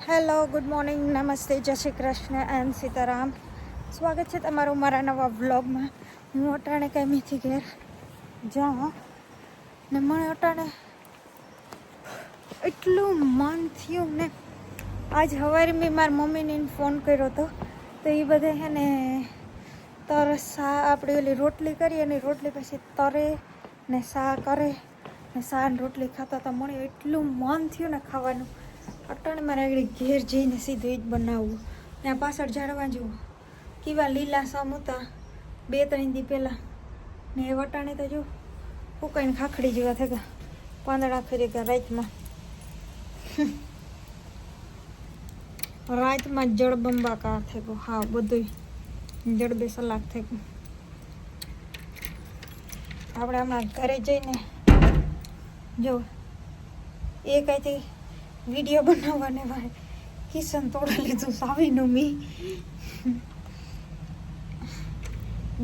Hello good morning નમસ્તે જય Shri Krishna and Sitaram. સ્વાગત છે તમારું મારા નવા વ્લોગમાં. હું અટાણે કેમીથી ઘેર જાઉં ને મને અટાણે એટલું મન થયું ને. આજ સવારે મેં મારા મમ્મીને ફોન કર્યો હતો તો એ બધે હે ને તર સા આપણે ઓલી રોટલી કરીએ અને રોટલી પછી તરે ને સા કરે ને સા રોટલી ખાતા હતા મને એટલું મન થયું ને ખાવાનું. અટાણે મારા આગળ ઘેર જઈને સીધું એ જ બનાવવું ત્યાં પાછળ ઝાડવા જુઓ કેવા લીલા સમ બે ત્રણ દી પહેલાં. ને એ વટાણે તો જો ઉકાઈને ખાખડી જેવા થતા પાંદડા ખરી ગયા રાતમાં રાતમાં જળબંબાકાર થઈ ગયો હા બધું જડબે સલાક થઈ ગયું આપણે હમણાં ઘરે જઈને જો, એ કંઈથી વીડિયો બનાવવાને ભાઈ. કિશન તોડી લીધું સાવીનું મી.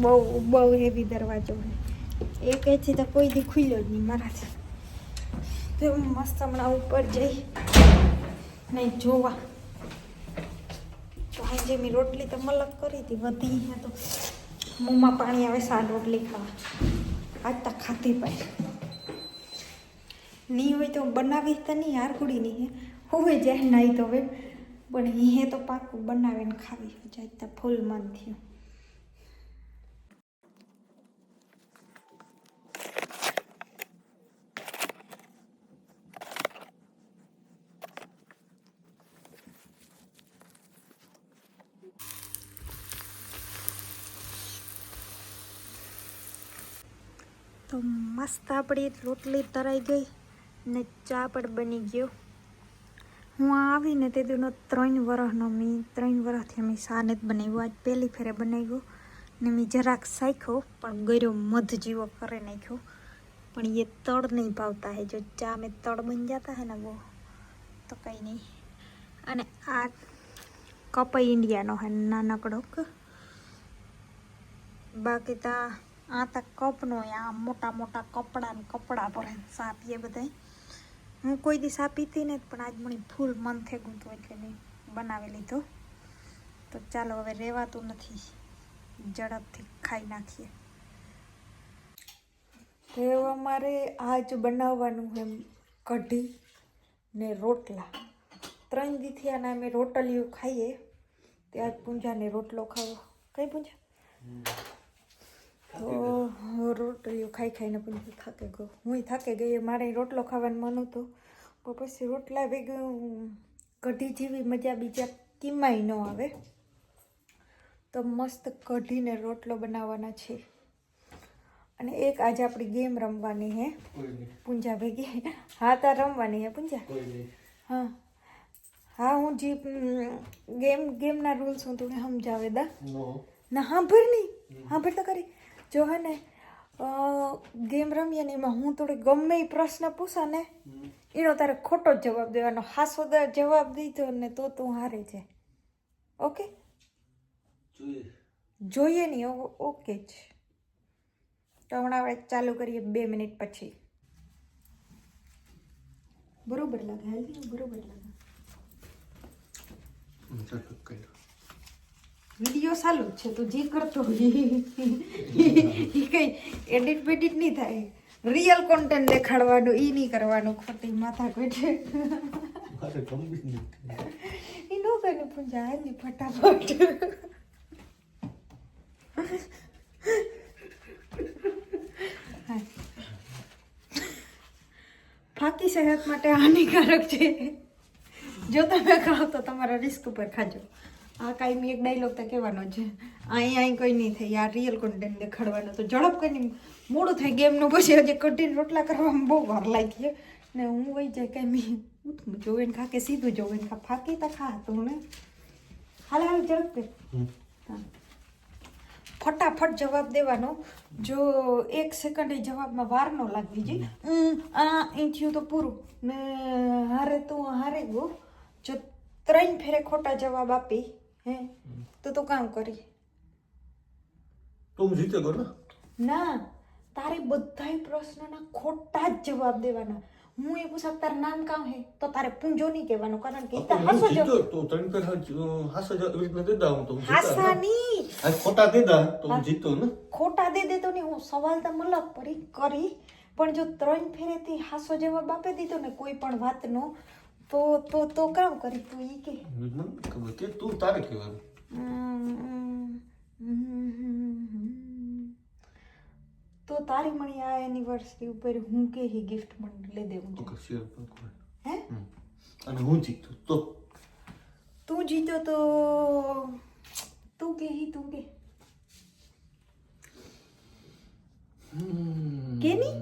બહુ બહુ હેવી દરવાજો હોય છે તો કોઈ દી ખુલ્યો જ નહીં મારાથી. તો હું મસ્ત હમણાં ઉપર જઈ. નહીં, જોવા. તો આજે મેં રોટલી તો મલક કરી હતી, વધી તો. મોંમાં પાણી આવે સાર રોટલી ખાવા. આજ તો ખાતી પાઈ નહીં હોય તો બનાવી તો નહીં હારકુડી નહીં હોય જાય, નહીં તો હવે. પણ હે તો પાકું બનાવીને ખાવી જાય તો ફૂલ મન થયું. તો મસ્ત આપણી રોટલી તરાઈ ગઈ. ને ચા પણ બની ગયો. હું આવીને તે દીનો ત્રણ વર્ષનો મેં, ત્રણ વર્ષથી મેં શાને જ બનાવ્યું. આજ પહેલી ફેરે બનાવ્યો ને મેં જરાક સાખ્યો પણ ગર્યો મધ જીવો કરી નાખ્યો. પણ એ તળ નહીં ભાવતા હે. જો ચા મેં તળ બની જતા હે ને બહુ, તો કંઈ નહીં. અને આ કપ ઇન્ડિયાનો હે નાનકડોક બાકી તા આ તા કપનો, આ મોટા મોટા કપડા ને કપડા પર સાપીએ બધાય. હું કોઈ દિવસ આપી પીતી ને પણ આજ મને ફૂલ મન થઈ ગયું હતું એટલે મેં બનાવી લીધો. તો ચાલો હવે રહેવાતું નથી. ઝડપથી ખાઈ નાખીએ. તો અમારે આજ બનાવવાનું એમ કઢી ને રોટલા. ત્રણ દીથી આના અમે રોટલીઓ ખાઈએ. તે આજ પૂંજાને રોટલો ખાવો. કઈ પૂંજા? તો રોટલીઓ ખાઈ ખાઈને પણ થાકે ગયો. હું થાકે ગઈ મારે રોટલો ખાવાનું મન હતું. પણ પછી રોટલા ભેગું કઢી જેવી મજા બીજા કિમાય ન આવે. તો મસ્ત કઢીને રોટલો બનાવવાના છે. અને એક આજે આપણી ગેમ રમવાની હે. પૂંજા ભેગી. હા તાર રમવાની હે પૂંજા? હા. હા હું જે ગેમ ગેમના રૂલ્સ હું તમને સમજાવે દા. ના. સાંભળ નહીં. સાંભળ તો કરી જો હે ને ગેમ રમીએ ને એમાં હું થોડી ગમે એ પ્રશ્ન પૂછા ને એનો તારે ખોટો જ જવાબ દેવાનો. હાસો જવાબ દીધો ને તો તું હારે છે. ઓકે? જોઈએ. નહીં ઓકે જ. તો હમણાં આપણે ચાલુ કરીએ બે મિનિટ પછી. બરોબર લાગે હેલ્ધી બરોબર લાગે. વીડિયો ચાલુ છે તું જે કરતો એ કઈ એડિટ બેડિટ નહીં થાય. રિયલ કોન્ટેન્ટ દેખાડવાનું એ નહીં કરવાનું ખોટી માથા કોઈ એ નો કરે ફટાફટ. ફાકી સેહત માટે હાનિકારક છે. જો તમે ખાઓ તો તમારા રિસ્ક ઉપર ખાજો. આ કાંઈ મેં એક ડાયલોગ તો કહેવાનો છે. અહીં અહીં કોઈ નહીં થાય. આ રિયલ કન્ટેન્ટ દેખાડવાનો તો ઝડપ કરીને મોડું થાય ગેમનું પછી હજી કઢીને રોટલા કરવામાં બહુ વાર લાગી ને હું વહી જાય કાંઈ મેં. જોવે ને ખા કે સીધું જોવે ને ખા. ફાકી તો ખા તું ને. હાલ હાલ ઝડપ કર. હા. ફટાફટ જવાબ દેવાનો. જો એક સેકન્ડ એ જવાબમાં વાર ન લાગવી જોઈએ. આ એ થયું તો પૂરું. ને હારે તું હારે ગયો જો ત્રણ ફેરે ખોટા જવાબ આપી. હે? તો તું કામ કરી. તો જીતે ગયો ના? તારે બધા પ્રશ્નના ખોટા જ જવાબ દેવાના. હું એ પૂછક તારું નામ કામ હે? તો તારે પૂંજો નહીં કહેવાનું કારણ કે તો તો હાસો તો ત્રણ પેર હાસો જવાબ એવી રીતના દીધા હું તો હું હાસા નહીં. આ ખોટા દીધા તો હું જીતો ને. ખોટા દે દેતો નહીં હું સવાલ તો મલક પરી કરી. પણ જો ત્રણ ફેરેથી હાસો જવાબ આપી દીધો ને કોઈ પણ વાતનો તો તો તો કામ કરી તું ઈ કે. ખબર કે તું તારે કહેવાનું. તો તારી મણી આ એનિવર્સરી ઉપર હું કે હી ગિફ્ટ મને લઈ દેવું ઓકે કોઈ. હે. અને હું જીતો તો? તું જીતો તો તું કે હી તું કે. હમ. કે ની?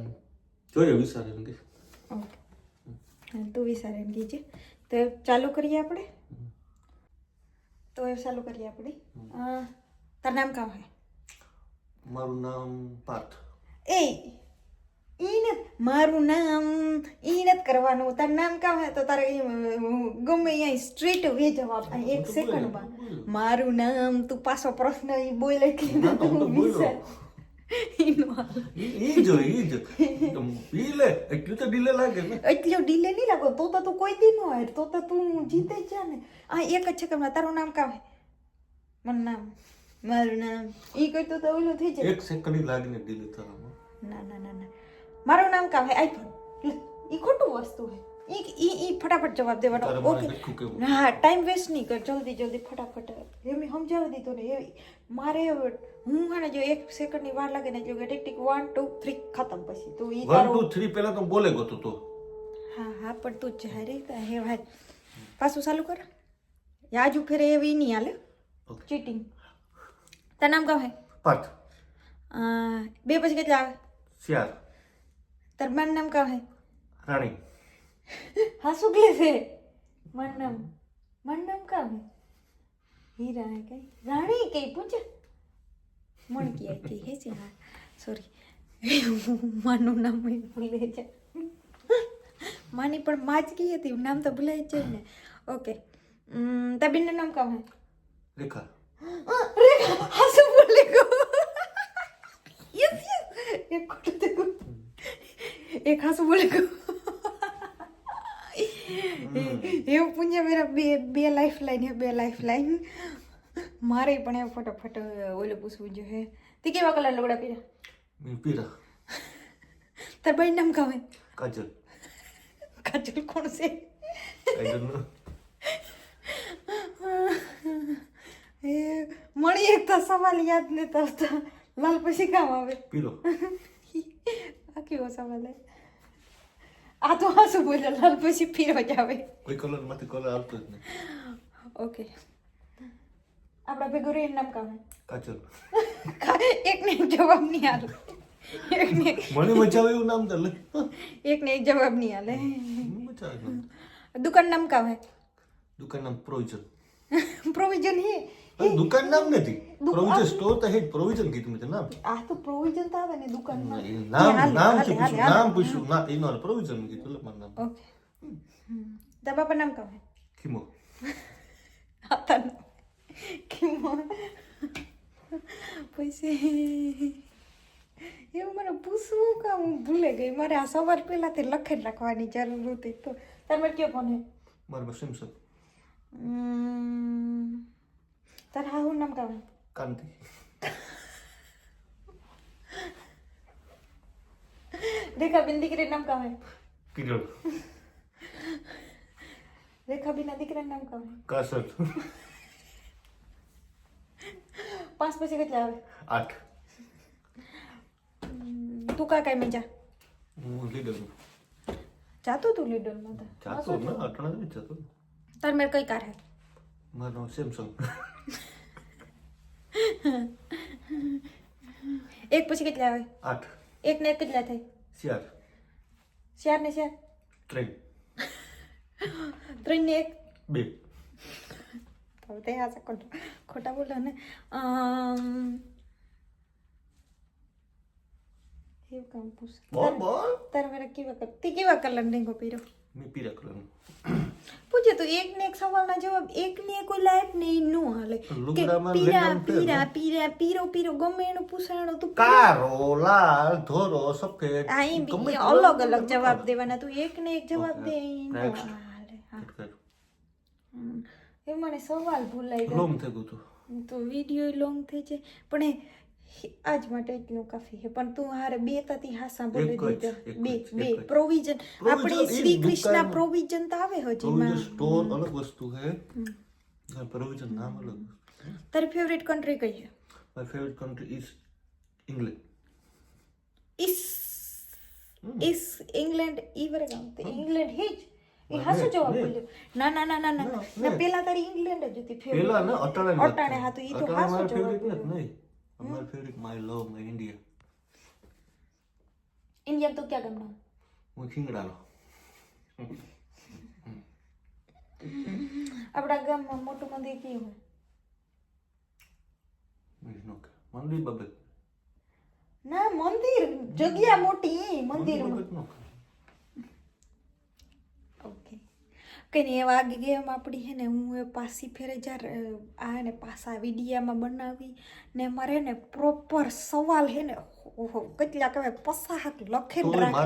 જોઈએ વિચારીને કે. ઓકે. તું વિચાર એમ કીજે. તો ચાલુ કરીએ આપણે? તો એ ચાલુ કરીએ આપણે. તારું નામ કામ હે મારું નામ પાર્થ. એ ઈને મારું નામ ઈને નથી કરવાનું. તારું નામ કામ હે તો તારે ગમે અહીંયા સ્ટ્રીટ વે જવાબ એક સેકન્ડમાં મારું નામ તું પાછો પ્રશ્ન એ બોલે કે તું વિચાર. એટલું તો ડીલે નહીં લાગો. તો તો તું કોઈ દી ન તો તો તું જીતે જ ને. આ એક જ સેકન્ડમાં તારું નામ કામ મન મારું નામ. મારું નામ. ઈ કહેતો તો ઓલું થઈ જાય. એક સેકન્ડ લાગીને ડીલે થવામાં ના ના ના ના. મારું નામ કામ હે આઈફોન ઈ ખોટું વસ્તુ હે ઈ ઈ ઈ ફટાફટ જવાબ દેવાનો. ઓકે હા ટાઈમ વેસ્ટ નહીં કર જલ્દી જલ્દી ફટાફટ. એ મેં સમજાવી દીધું ને એ. મારે હું હા જો એક સેકન્ડની વાર લાગે ને જો કે ટિક વન ટુ થ્રી ખતમ પછી. તું ઈ વન ટુ થ્રી પહેલા તો બોલે ગોતું તો. હા હા પણ તું જ હારે હે ભાઈ પાછું ચાલુ કર. આજુ ફેરે એવી નહીં હાલે ચીટિંગ તાર નામ કામ હે? પાર્થ. બે પછી કેટલા આવે? શિયાર તાર મારું નામ કહે રાણી. હા કે છે મન્નમ. મન્નમ કામ? હીરા હે કઈ? રાણી કઈ? પૂછે મણકી આઈ હે છે હા. સોરી માનું નામ ભૂલે છે માની પણ માં જ કહી હતી નામ તો ભૂલાય જ ને. ઓકે તબીનનું નામ કામ હે? રેખા. રેખા. હાસુ બોલે ગો. યસ યસ એક ખોટું એક હાસુ બોલે ગો. એવું પુણ્ય મેરા બે બે લાઈફ લાઈન હે બે લાઈફ લાઈન મારે પણ એ ફટાફટ ઓલે પૂછવું જોઈએ. તે કેવા કલર લુગડા પહેર્યા? મેં પીરા તાર ભાઈ નામ કામ હે કાજલ. કાજલ કોણ છે? આઈ ડોન્ટ નો એ મળી એક તો સવાલ યાદ ને તો લાલ પછી કામ આવે. પીરો આ કેવો સવાલ હે? આ તો હાસુ બોલે લાલ પછી ફીરો જ આવે કોઈ કલરમાંથી કલર આવતો જ નહીં ઓકે આપણા ભેગું રહીને નામ કામ કાજલ હે એકને એક જવાબ નહીં હાલે એકને એક- મને મજા આવે એવું નામ તો લે એકને એક જવાબ નહીં હાલે મજા આવે નામ. દુકાન નામ કામ હે દુકાન નામ પ્રોવિઝન પ્રોવિઝન હે અરે દુકાન નામ નથી. દુકાન- પ્રોવિઝન સ્ટોર તો હેડ પ્રોવિઝન કીધું મેં નામ. આ તો પ્રોવિઝન તો આવે ને દુકાનમાં એ નામ. નામ છે હાલે. નામ પૂછું ના એનો પ્રોવિઝન કીધું એટલે મારું નામ. ઓકે. તારા બાપા નામ કામ કિમો ખીમો. કિમો પછી એવું મને પૂછવું કામ હું ભૂલે ગઈ. મારે આ સવાર પહેલાથી લખી રાખવાની જરૂર હતી તો. તમે કયો કોને મારું સેમસંગ તારા હા હું નામ કામ કાંતિ રેખાબેન દીકરી નામ કામ કિરણ રેખાબેનના દીકરાનું નામ કામ કાસર પાંચ પછી કેટલા આવે આઠ તું કા કાંઈ મજા હું લીડર જાતો તું લીડરમાં તો જાતો ના અટણા જતો તાર મેર કઈ કાર હે મારું સેમસંગ એક પછી કેટલા આવે? આઠ. એક ને એક કેટલા થાય. ચાર ચાર ને ચાર ત્રણ. ત્રણ ને એક? બે. આ ખોટા. ખોટા બોલો ને. એવું કામ પૂછ. બોલ બોલ. તારે મેરા કેવા કલર તે કેવા કલર લેંગો પહેર્યો? મેં પીરા કલરનું. પૂછે તો એક ને એક સવાલના જવાબ એક ને કોઈ લાયક ને ન હાલે. કે પીરા પીરા પીરા પીરો પીરો ગમે એનું પૂછાણો તું કારો લાલ ધોરો સફેદ તે અલગ અલગ જવાબ દેવાના. તું એક ને એક જવાબ. દે. એ મને સવાલ ભૂલાઈ ગયો. લોંગ થઈ ગયું તું. તો વીડિયો લોંગ થઈ જાય. પણ એ આજ માટે એટલું કાફી છે પણ તું હારે બે તતી હાસા બોલી એક જ, દીધો એક બે જ, બે એક જ. પ્રોવિઝન Provision આપણી ઈ શ્રી કૃષ્ણ દુકાન- પ્રોવિઝન તો આવે હજી પ્રોવિઝનમાં સ્ટોર અલગ વસ્તુ છે પ્રોવિઝન નામ અલગ તારી ફેવરેટ કન્ટ્રી કઈ છે my favourite country is England is is England ઈ વરે ગામ તે ઇંગ્લેન્ડ હિજ એ ના, હાસું ને, જવાબ ને. બોલ્યો. ના ના ના ના ના ના, ના ને. પેલા તારી ઇંગ્લેન્ડ જ હતી favorite. પેલા ને અટાણે નથી. અટાણે હા તો ઈ તો અટાણે હાસું મારા જવાબ favorite બોલ્યો. નથી નહીં મારા favourite my love my India India તો ક્યાં ગામનો હું ખીંગડાનો આપણા ગામમાં મોટું મંદિર કયું હોય મીન્સ નો કે મંદિર બાબત ના મંદિર જગ્યા મોટી મંદિર બાબત નો કે. ઓકે કઈ નહીં એવા આગે ગેમ આપણી હે ને હું એ પાસી ફેરે જ્યારે આ ને પાસા વિડીયામાં બનાવી ને મારે ને પ્રોપર સવાલ હે ને કેટલા કહેવાય પસાહક તોય રાખે.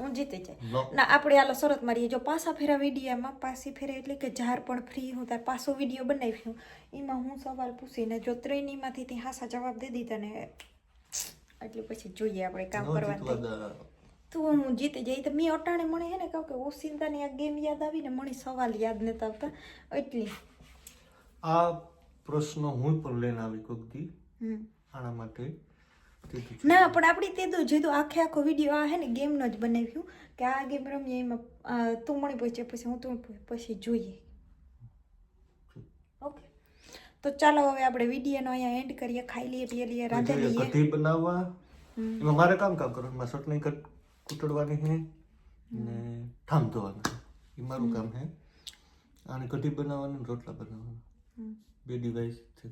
હું જીતી જાય. ના આપણે આલો શરત મારીએ. જો પાસા ફેરા વિડીયામાં પાસી ફેરે એટલે કે જાર પણ ફ્રી હું તાર પાસો વીડિયો બનાવી હું એમાં હું સવાલ પૂછીને જો ત્રણેયમાંથી તે હાસા જવાબ દે દીધા ને એટલે પછી જોઈએ આપણે કામ કરવાનું. તું હું જીતી જઈ તો મેં અટાણે મને હે ને કહું કે ઓસિંતાની આ ગેમ યાદ આવીને મને સવાલ યાદ નતા આવતા. એટલી. આ પ્રશ્ન હું પણ લઈને આવી કોક દી. હમ. આના માટે ના પણ આપણી તે તો જે તો આખે આખો વીડિયો આ હે ને ગેમનો જ બનાવ્યું કે આ ગેમ રમીએ એમાં તું મને પછી પછી હું તું પછી જોઈએ. ઓકે. તો ચાલો હવે આપણે વિડીયોનો અહીંયા એન્ડ કરીએ ખાઈ લઈએ પીએ લઈએ તો લઈએ. કઢી બનાવવા? એમાં મારે કામ કામ કરવાનું મારે નહીં કટ કૂટડવાની છે ને ઠામ ધોવાના. એ મારું કામ છે અને કઢી બનાવવાની રોટલા બનાવવાના. બે ડિવાઇસ છે.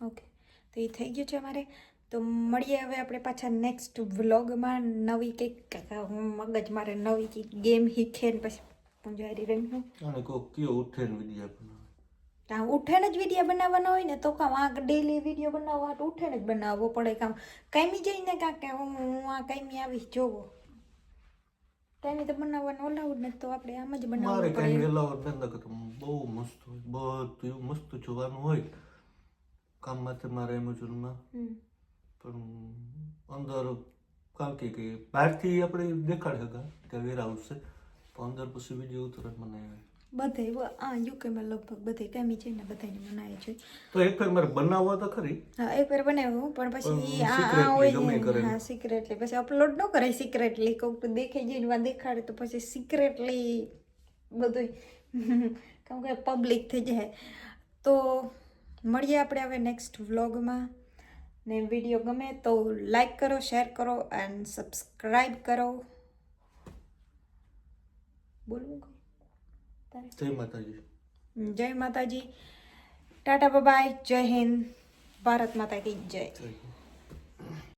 ઓકે. તો એ થઈ ગયું છે અમારે. તો મળીએ હવે આપણે પાછા નેક્સ્ટ વ્લોગમાં નવી કંઈક હું મગજ મારે નવી કંઈક ગેમ શીખે ને પછી પૂંજારી જારી રમ્યું અને કોક કયો ઉઠે ને વીડિયો બનાવે. ત્યાં ઉઠેને જ વીડિયો બનાવવાનો હોય ને તો કામ આ ડેલી વીડિયો બનાવવા તો ઉઠેને જ બનાવવો પડે કામ. કાંઈ જઈને કાંક હું હું આ કાંઈ આવીશ જોવો. કાંઈ તો બનાવવાનું અલાઉડ નથી તો આપણે આમ જ મારે બનાવવું પડે અલાઉડ ધંધા કરતો બહુ મસ્ત હોય બધું એવું મસ્ત જોવાનું હોય. કામ માટે મારે એમેઝોનમાં. પણ અંદર કારણ કે કે બહારથી આપણે દેખાડ શકા કે વેર આવશે. પણ અંદર પછી વીડિયો ઉતરે મને બધે આ યુકેમાં લગભગ બધે કામી છે ને બધાને બનાવે છે. તો એક ફેર મારે બનાવવા તો ખરી. હા એક ફેર બનાવ્યું પણ પછી આ આ હોય. હા સિક્રેટલી પછી અપલોડ ન કરાય સિક્રેટલી કોક તો દેખે જઈને વા દેખાડે તો પછી સિક્રેટલી બધું કેમ કે પબ્લિક થઈ જાય. તો મળીએ આપણે હવે નેક્સ્ટ વ્લોગમાં ને વીડિયો ગમે તો લાઈક કરો શેર કરો એન્ડ સબસ્ક્રાઈબ કરો. બોલવું? તારે જય માતાજી. જય માતાજી. ટાટા બાય જય હિન્દ. ભારત માતા કી જય